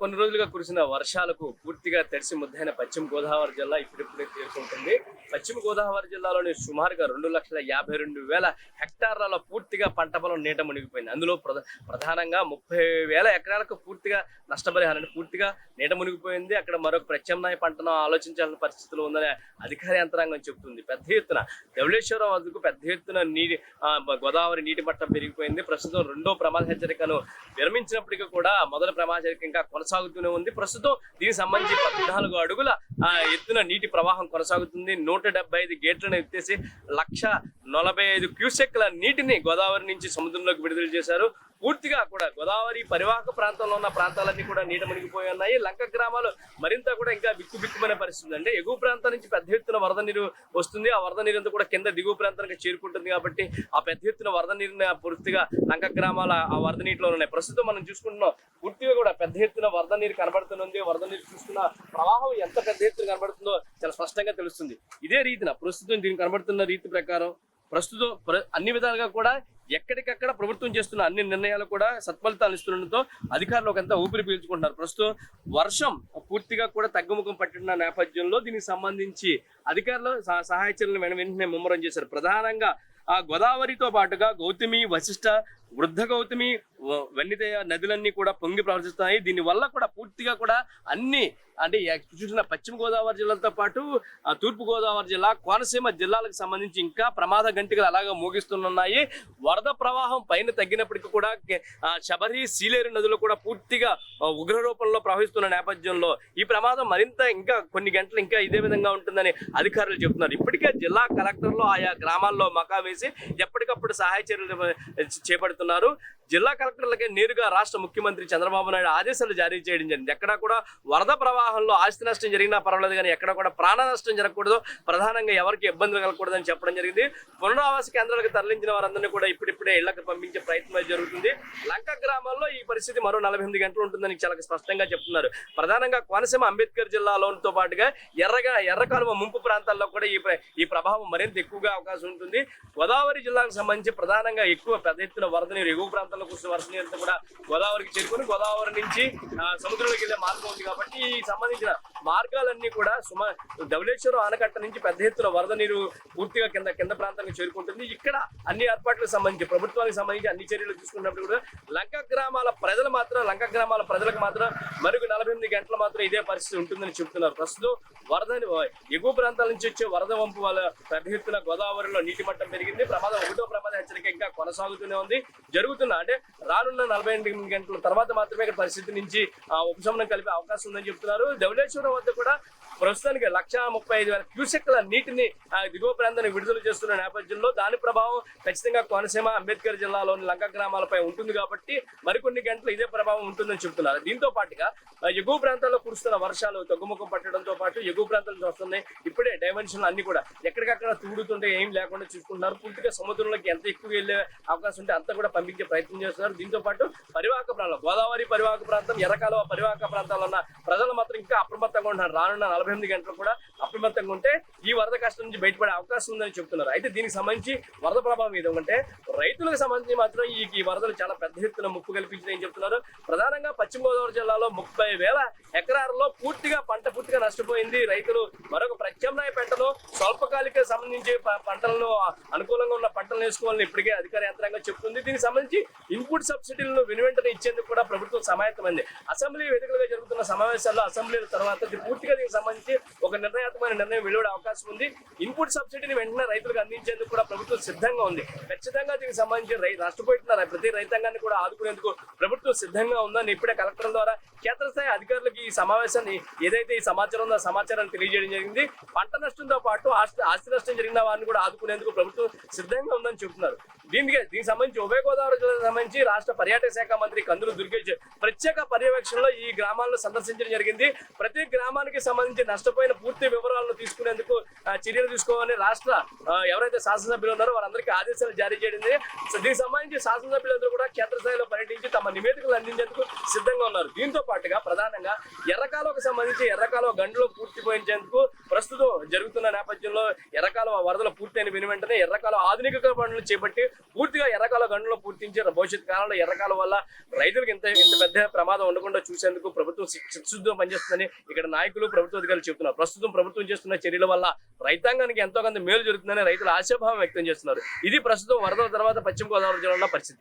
కొన్ని రోజులుగా కురిసిన వర్షాలకు పూర్తిగా తడిసి ముద్దైన పశ్చిమ గోదావరి జిల్లా ఇప్పుడిప్పుడే తేరుకుంటుంది పశ్చిమ గోదావరి జిల్లాలోని సుమారుగా రెండు లక్షల యాభై రెండు వేల హెక్టార్లలో పూర్తిగా పంట పొలం నీట మునిగిపోయింది. అందులో ప్రధా ప్రధానంగా ముప్పై వేల ఎకరాలకు పూర్తిగా నష్టపరిహారాన్ని పూర్తిగా నీట మునిగిపోయింది. అక్కడ మరొక ప్రత్యామ్నాయ పంటను ఆలోచించాల్సిన పరిస్థితులు ఉందని అధికార యంత్రాంగం చెబుతుంది. పెద్ద ఎత్తున ధవళేశ్వరం వద్దకు పెద్ద ఎత్తున నీటి గోదావరి నీటి మట్టం పెరిగిపోయింది. ప్రస్తుతం రెండో ప్రమాద హెచ్చరికను విరమించినప్పటికీ కూడా మొదటి ప్రమాద హెచ్చరిక ఇంకా కొనసాగుతూనే ఉంది. ప్రస్తుతం దీనికి సంబంధించి పద్నాలుగు అడుగుల ఆ, ఎత్తున నీటి ప్రవాహం కొనసాగుతుంది. నూట డెబ్బై ఐదు గేట్లను ఎత్తేసి లక్ష నలభై ఐదు క్యూసెక్ల నీటిని గోదావరి నుంచి సముద్రంలోకి విడుదల చేశారు. పూర్తిగా కూడా గోదావరి పరివాహక ప్రాంతంలో ఉన్న ప్రాంతాలన్నీ కూడా నీట మునిగిపోయి ఉన్నాయి. లంక గ్రామాలు మరింత కూడా ఇంకా బిక్కు బిక్కుమనే పరిస్థితి అంటే ఎగువ ప్రాంతం నుంచి పెద్ద ఎత్తున వరద నీరు వస్తుంది. ఆ వరద నీరు అంతా కూడా కింద దిగువ ప్రాంతానికి చేరుకుంటుంది కాబట్టి ఆ పెద్ద ఎత్తున వరద నీరుని ఆ పూర్తిగా లంక గ్రామాల ఆ వరద నీటిలో ఉన్నాయి. ప్రస్తుతం మనం చూసుకుంటున్నాం పూర్తిగా కూడా పెద్ద ఎత్తున వరద నీరు కనబడుతుంది వరద నీరు చూస్తున్న ప్రవాహం ఎంత పెద్ద ఎత్తున కనబడుతుందో చాలా స్పష్టంగా తెలుస్తుంది. ఇదే రీతిన ప్రస్తుతం దీనికి కనబడుతున్న రీతి ప్రకారం ప్రస్తుతం ప్ర- అన్ని విధాలుగా కూడా ఎక్కడికక్కడ ప్రభుత్వం చేస్తున్న అన్ని నిర్ణయాలు కూడా సత్ఫలితాలు ఇస్తుండటంతో అధికారులు ఒకంతా ఊపిరి పీల్చుకుంటున్నారు. ప్రస్తుతం వర్షం పూర్తిగా కూడా తగ్గుముఖం పట్టిన నేపథ్యంలో దీనికి సంబంధించి అధికారులు సహ- సహాయ చర్యలు వెంటనే ముమ్మరం చేశారు. ప్రధానంగా ఆ గోదావరితో పాటుగా గౌతమి వశిష్ట వృద్ధ గౌతమి వెన్నితేయ నదులన్నీ కూడా పొంగి ప్రవహిస్తున్నాయి. దీని వల్ల కూడా పూర్తిగా కూడా అన్ని అంటే చూసిన పశ్చిమ గోదావరి జిల్లాలతో పాటు తూర్పు గోదావరి జిల్లా కోనసీమ జిల్లాలకు సంబంధించి ఇంకా ప్రమాద గంటికలు అలాగే మోగిస్తున్నాయి వరద ప్రవాహం పైన తగ్గినప్పటికీ కూడా శబరి సీలేరు నదులు కూడా పూర్తిగా ఉగ్ర రూపంలో ప్రవహిస్తున్న నేపథ్యంలో ఈ ప్రమాదం మరింత ఇంకా కొన్ని గంటలు ఇంకా ఇదే విధంగా ఉంటుందని అధికారులు చెబుతున్నారు ఇప్పటికే జిల్లా కలెక్టర్లు ఆయా గ్రామాల్లో మకా వేసి ఎప్పటికప్పుడు సహాయ చర్యలు చేపడుతున్నారు. జిల్లా కలెక్టర్లకే నేరుగా రాష్ట్ర ముఖ్యమంత్రి చంద్రబాబు నాయుడు ఆదేశాలు జారీ చేయడం జరిగింది. ఎక్కడా కూడా వరద ప్రవాహంలో ఆస్తి నష్టం జరిగినా పర్వాలేదు కానీ ఎక్కడ కూడా ప్రాణ నష్టం జరగకూడదు. ప్రధానంగా ఎవరికి ఇబ్బందులు కలగకూడదని చెప్పడం జరిగింది. పునరావాస కేంద్రాలకు తరలించిన వారందరినీ కూడా ఇప్పుడిప్పుడే ఇళ్ళకు పంపించే ప్రయత్నం జరుగుతుంది. లంక గ్రామాల్లో ఈ పరిస్థితి మరో నలభై ఎనిమిది గంటలు ఉంటుందని చాలా స్పష్టంగా చెప్తున్నారు. ప్రధానంగా కోనసీమ అంబేద్కర్ జిల్లాలోతో పాటుగా ఎర్రగా ఎర్రకాలువ ముంపు ప్రాంతాల్లో కూడా ఈ ఈ ప్రభావం మరింత ఎక్కువగా అవకాశం ఉంటుంది. గోదావరి జిల్లాకు సంబంధించి ప్రధానంగా ఎక్కువ పెద్ద ఎత్తున వరద నీరు ఎగువ ప్రాంతాల్లో కూర్చున్న వరద నీరు అంతా కూడా గోదావరికి చేరుకొని గోదావరి నుంచి సముద్రంలోకి వెళ్ళే మార్గం ఉంది కాబట్టి ఈ సంబంధించిన మార్గాలన్నీ కూడా సుమ ధవళేశ్వరం ఆనకట్ట నుంచి పెద్ద ఎత్తున వరద నీరు పూర్తిగా కింద కింద ప్రాంతానికి చేరుకుంటుంది. ఇక్కడ అన్ని ఏర్పాట్లకు సంబంధించి ప్రభుత్వానికి సంబంధించి అన్ని చర్యలు తీసుకున్నప్పుడు కూడా లంక గ్రామాల ప్రజలు మాత్రం లంక గ్రామాల ప్రజలకు మాత్రం మరొక నలభై ఎనిమిది గంటలు మాత్రం ఇదే పరిస్థితి ఉంటుందని చెబుతున్నారు ప్రస్తుతం వరద ఎగువ ప్రాంతాల నుంచి వచ్చే వరద వంపు వల్ల పెద్ద ఎత్తున గోదావరిలో నీటి మట్టం పెరిగింది. ప్రమాదం ఒకటో ప్రమాద హెచ్చరిక ఇంకా కొనసాగుతూనే ఉంది. జరుగుతున్న. అంటే రానున్న నలభై ఎనిమిది గంటల తర్వాత మాత్రమే ఇక్కడ పరిస్థితి నుంచి ఆ, ఉపశమనం కలిపే అవకాశం ఉందని చెప్తున్నారు. ధవళేశ్వరం వద్ద కూడా ప్రస్తుతానికి లక్ష ముప్పై ఐదు వేల క్యూసెక్ల నీటిని దిగువ ప్రాంతానికి విడుదల చేస్తున్న నేపథ్యంలో దాని ప్రభావం ఖచ్చితంగా కోనసీమ అంబేద్కర్ జిల్లాలోని లంక గ్రామాలపై ఉంటుంది కాబట్టి మరికొన్ని గంటలు ఇదే ప్రభావం ఉంటుందని చెబుతున్నారు దీంతో పాటుగా ఎగువ ప్రాంతాల్లో కురుస్తున్న వర్షాలు తగ్గుముఖం పట్టడంతో పాటు ఎగువ ప్రాంతాలు చూస్తున్నాయి వస్తున్నాయి. ఇప్పుడే డైమెన్షన్ అన్ని కూడా ఎక్కడికక్కడ తూడుతుంటే ఏం లేకుండా చూసుకుంటున్నారు. పూర్తిగా సముద్రంలోకి ఎంత ఎక్కువ వెళ్ళే అవకాశం ఉంటే అంత కూడా పంపించే ప్రయత్నం చేస్తున్నారు. దీంతో పాటు పరివాహక ప్రాంతం గోదావరి పరివాహక ప్రాంతం ఎర్రకాలువ పరివాహక ప్రాంతాల్లో ఉన్న ప్రజలు మాత్రం ఇంకా అప్రమత్తంగా ఉంటున్నారు. రానున్న నలభై ఎనిమిది గంటలు కూడా అప్రమత్తంగా ఉంటే ఈ వరద కష్టం నుంచి బయటపడే అవకాశం ఉందని చెప్తున్నారు. అయితే దీనికి సంబంధించి వరద ప్రభావం ఏదంటే రైతులకు సంబంధించి మాత్రం ఈ ఈ వరదలు చాలా పెద్ద ఎత్తున ముప్పు కల్పించిందని చెప్తున్నారు. ప్రధానంగా పశ్చిమ గోదావరి జిల్లాలో ముప్పై వేల ఎకరాల్లో పూర్తిగా పంట పూర్తిగా నష్టపోయింది రైతులు. మరొక ప్రత్యామ్నాయ పంటలు స్వల్పకాలిక సంబంధించి పంటలను అనుకూలంగా ఉన్న పంటలను వేసుకోవాలని ఇప్పటికే అధికార యంత్రాంగం చెప్తుంది. దీనికి సంబంధించి ఇన్పుట్ సబ్సిడీలను వెనువెంటనే ఇచ్చేందుకు కూడా ప్రభుత్వం సమాయత్తమైంది. అసెంబ్లీ వేదికలుగా జరుగుతున్న సమావేశాల్లో అసెంబ్లీల తర్వాత పూర్తిగా దీనికి సంబంధించి ఒక నిర్ణయాత్మకమైన నిర్ణయం వెలువడే అవకాశం ఉంది. ఇన్పుట్ సబ్సిడీని వెంటనే రైతులకు అందించేందుకు కూడా ప్రభుత్వం సిద్ధంగా ఉంది. ఖచ్చితంగా దీనికి సంబంధించి నష్టపోతున్నారు ప్రతి రైతాంగాన్ని కూడా ఆదుకునేందుకు ప్రభుత్వం సిద్ధంగా ఉందని ఇప్పుడే కలెక్టర్ ద్వారా క్షేత్రస్థాయి అధికారులకు ఈ సమావేశాన్ని ఏదైతే ఈ సమాచారం ఉందో సమాచారాన్ని తెలియజేయడం జరిగింది. పంట నష్టంతో పాటు ఆస్తి ఆస్తి నష్టం జరిగిన వారిని కూడా ఆదుకునేందుకు ప్రభుత్వం సిద్ధంగా ఉందని చెబుతున్నారు. దీనికి దీనికి సంబంధించి ఉభయ గోదావరి జిల్లాకు సంబంధించి రాష్ట్ర పర్యాటక శాఖ మంత్రి కందులు దుర్గేష్ ప్రత్యేక పర్యవేక్షణలో ఈ గ్రామాలను సందర్శించడం జరిగింది. ప్రతి గ్రామానికి సంబంధించి నష్టపోయిన పూర్తి వివరాలను తీసుకునేందుకు చర్యలు తీసుకోవాలని రాష్ట్ర ఎవరైతే శాసనసభ్యులు ఉన్నారో వారందరికీ ఆదేశాలు జారీ చేయడింది దీనికి సంబంధించి శాసనసభ్యులందరూ కూడా క్షేత్రస్థాయిలో పర్యటించి తమ నివేదికలు అందించేందుకు సిద్ధంగా ఉన్నారు. దీంతో పాటుగా ప్రధానంగా ఎర్రకాలకు సంబంధించి ఎర్రకాల గంటలో పూర్తి పోయించేందుకు ప్రస్తుతం జరుగుతున్న నేపథ్యం నేపథ్యంలో ఎర్రకాల వరదలు పూర్తయిన విని వెంటనే ఎర్రకాల ఆధునిక పనులు చేపట్టి పూర్తిగా ఎర్రకాల గనులు పూర్తించి భవిష్యత్ కాలంలో ఎర్రకాల వల్ల రైతులకు ఇంత ఇంత పెద్ద ప్రమాదం ఉండకుండా చూసేందుకు ప్రభుత్వం శిక్షుద్ధం పనిచేస్తుందని ఇక్కడ నాయకులు ప్రభుత్వ అధికారులు చెబుతున్నారు. ప్రస్తుతం ప్రభుత్వం చేస్తున్న చర్యల వల్ల రైతాంగానికి ఎంతో కొంత మేలు జరుగుతుందని రైతులు ఆశాభావం వ్యక్తం చేస్తున్నారు. ఇది ప్రస్తుతం వరదల తర్వాత పశ్చిమ గోదావరి జిల్లాలో పరిస్థితి.